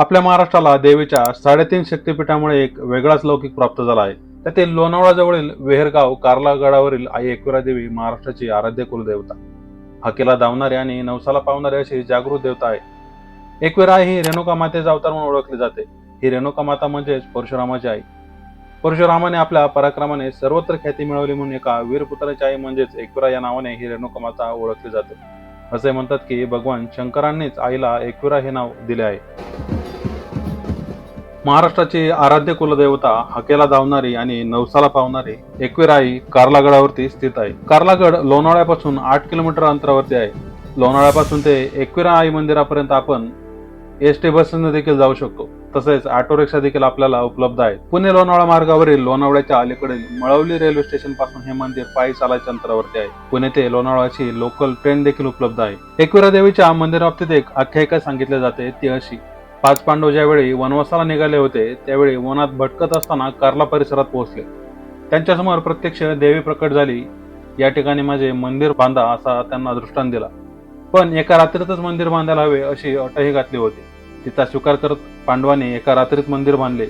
आपल्या महाराष्ट्राला देवीच्या साडेतीन शक्तिपीठामुळे एक वेगळाच लौकिक प्राप्त झाला आहे. त्यातील लोणावळा जवळील वेहरगाव कार्ला गडावरील आई एकविरा देवी महाराष्ट्राची आराध्य कुलदेवता. हकीला धावणारी आणि नवसाला पावणारी अशी जागृत देवता आहे. एकविरा ही रेणुका मातेचा अवतार म्हणून ओळखली जाते. ही रेणुका माता म्हणजेच परशुरामाची आई. परशुरामाने आपल्या पराक्रमाने सर्वत्र ख्याती मिळवली म्हणून एका वीरपुत्राची आई म्हणजेच एकविरा या नावाने ही रेणुका माता ओळखली जाते. असे म्हणतात की भगवान शंकरांनीच आईला एकविरा हे नाव दिले आहे. महाराष्ट्राची आराध्य कुलदेवता हकेला धावणारी आणि नवसाला पावणारी एकविराई आई कार्लागडावरती स्थित आहे. कार्लागड लोणावळ्यापासून आठ किलोमीटर अंतरावरती आहे. लोणावळ्यापासून ते एकविरा आई मंदिरापर्यंत आपण एस टी बसने देखील जाऊ शकतो. तसेच ऑटो रिक्षा देखील आपल्याला उपलब्ध आहेत. पुणे लोणावळा मार्गावरील लोणावळ्याच्या अलीकडील मळवली रेल्वे स्टेशनपासून हे मंदिर पायी चालायच्या अंतरावरती आहे. पुणे ते लोणावळाची लोकल ट्रेन देखील उपलब्ध आहे. एकविरा देवीच्या मंदिराबाबतीत एक आख्यायिका सांगितली जाते ती अशी पाच पांडव ज्यावेळी वनवासाला निघाले होते त्यावेळी वनात भटकत असताना कार्ला परिसरात पोहोचले. त्यांच्यासमोर प्रत्यक्ष देवी प्रकट झाली. या ठिकाणी माझे मंदिर बांधा असा त्यांना दृष्टांत दिला. पण एका रात्रीतच मंदिर बांधायला हवे अशी अटही घातली होती. तिचा स्वीकार करत पांडवांनी एका रात्रीत मंदिर बांधले.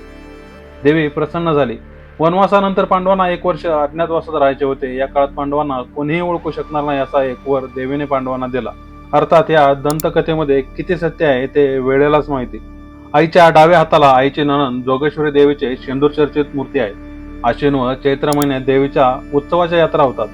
देवी प्रसन्न झाली. वनवासानंतर पांडवांना एक वर्ष अज्ञातवासात राहायचे होते. या काळात पांडवांना कोणीही ओळखू शकणार नाही असा एक वर देवीने पांडवांना दिला. अर्थात या दंतकथेमध्ये किती सत्य आहे ते वेळेलाच माहिती. आईच्या डाव्या हाताला आईचे ननन जोगेश्वरी देवीचे शेंदूर चर्चित मूर्ती आहे. आश्विन व चैत्र महिन्यात देवीच्या उत्सवाच्या यात्रा होतात.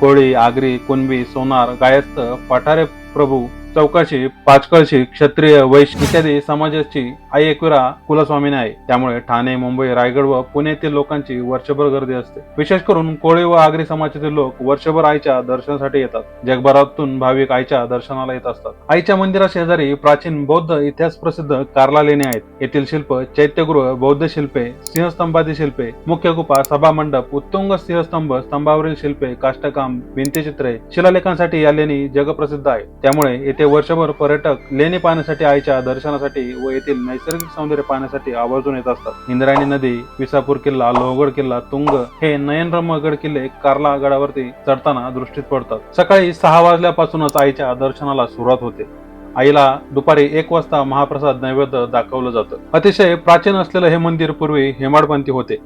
कोळी आगरी कुणबी सोनार गायस्थ पठारे प्रभू चौकाशी पाचकळशी क्षत्रिय वैश्य इत्यादी समाजाची आई एकविरा कुलस्वामीने आहे. त्यामुळे ठाणे मुंबई रायगड व पुण्यातील लोकांची वर्षभर गर्दी असते. विशेष करून कोळी व आगरी समाजातील लोक वर्षभर आईच्या दर्शनासाठी येतात. जगभरातून भाविक आईच्या दर्शनाला येत असतात. आईच्या मंदिरा शेजारी प्राचीन बौद्ध इतिहास प्रसिद्ध कार्ला लेणी आहेत. येथील शिल्प चैत्यगृह बौद्ध शिल्पे सिंहस्तंभादी शिल्पे मुख्य गुफा सभा मंडप उत्तुंग सिंहस्तंभ स्तंभावरील शिल्पे काष्टकाम भिंतीचित्रे शिलालेखांसाठी या लेणी जगप्रसिद्ध आहे त्यामुळे येथे वर्षभर पर्यटक लेणी पाहण्यासाठी आईच्या दर्शनासाठी व येथील नैसर्गिक सौंदर्य पाहण्यासाठी आवर्जून येत असतात. इंद्रायणी नदी विसापूर किल्ला लोहगड किल्ला तुंग हे नयनरम्य गड किल्ले कार्ला गडावरती चढताना दृष्टीत पडतात. सकाळी सहा वाजल्यापासूनच आईच्या दर्शनाला सुरुवात होते. आईला दुपारी एक वाजता महाप्रसाद नैवेद्य दाखवलं जातं. अतिशय प्राचीन असलेलं हे मंदिर पूर्वी हेमाडपंथी होते.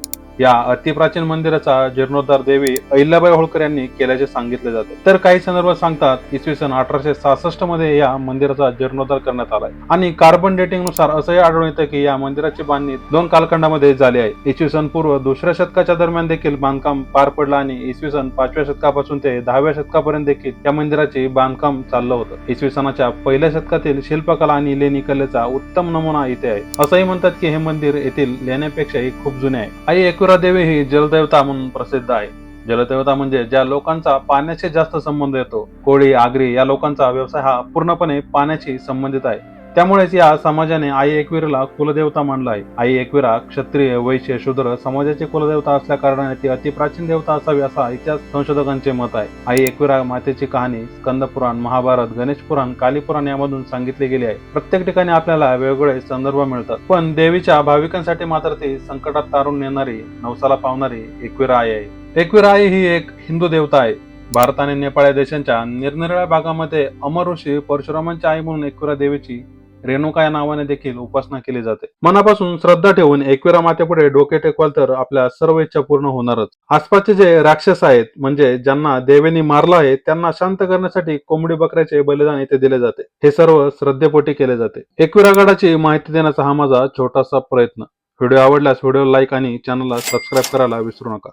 या अतिप्राचीन मंदिराचा जीर्णोद्धार देवी अहिल्याबाई होळकर यांनी केल्याचे सांगितले जाते. तर काही संदर्भ सांगतात इसवी सन अठराशे सहासष्टमध्ये या मंदिराचा जीर्णोद्धार करण्यात आलाय. आणि कार्बन डेटिंगनुसार असंही आढळून येतं की या मंदिराची बांधणी दोन कालखंडामध्ये झाली आहे. इसवी सन पूर्व दुसऱ्या शतकाच्या दरम्यान देखील बांधकाम पार पडलं आणि इसवी सन पाचव्या शतकापासून ते दहाव्या शतकापर्यंत देखील या मंदिराचे बांधकाम चाललं होतं. इसवी सनाच्या पहिल्या शतकातील शिल्पकला आणि लेणी कलेचा उत्तम नमुना इथे आहे. असंही म्हणतात की हे मंदिर येथील लेण्यापेक्षाही खूप जुने आहे. आई त्रिपुरा देवी ही जलदेवता म्हणून प्रसिद्ध आहे. जलदेवता म्हणजे ज्या लोकांचा पाण्याशी जास्त संबंध येतो कोळी आगरी या लोकांचा व्यवसाय हा पूर्णपणे पाण्याशी संबंधित आहे. त्यामुळेच या समाजाने आई एकवीरला कुलदेवता मानला आहे आई एकवीरा क्षत्रिय वैश्य शूद्र समाजाची कुलदेवता असल्या कारणाने ती अतिप्राचीन देवता असावी असा इतिहास संशोधकांचे मत आहे. आई एकवीरा मातेची कहाणी स्कंदपुराण महाभारत गणेश पुराण कालीपुराण यामधून सांगितली गेली आहे. प्रत्येक ठिकाणी आपल्याला वेगवेगळे संदर्भ मिळतात. पण देवीच्या भाविकांसाठी मात्र ती संकटात तारून नेणारी नवसाला पावणारी एकवीरा आई आहे. एकवीरा आई ही एक हिंदू देवता आहे. भारत आणि नेपाळ या देशांच्या निरनिराळ्या भागामध्ये अमर ऋषी परशुरामांची आई म्हणून एकविरा देवीची रेणुका या नावाने देखील उपासना केली जाते. मनापासून श्रद्धा ठेवून एकविरा मातेपुढे डोके टेकवाल तर आपल्या सर्व इच्छा पूर्ण होणारच. आसपासचे जे राक्षस आहेत म्हणजे ज्यांना देवेनी मारलं आहे त्यांना शांत करण्यासाठी कोंबडी बकऱ्याचे बलिदान इथे दिले जाते. हे सर्व श्रद्धेपोटी केले जाते. एकविरा गडाची माहिती देण्याचा हा माझा छोटासा प्रयत्न. व्हिडिओ आवडल्यास व्हिडिओ लाईक आणि चॅनलला सबस्क्राईब करायला विसरू नका.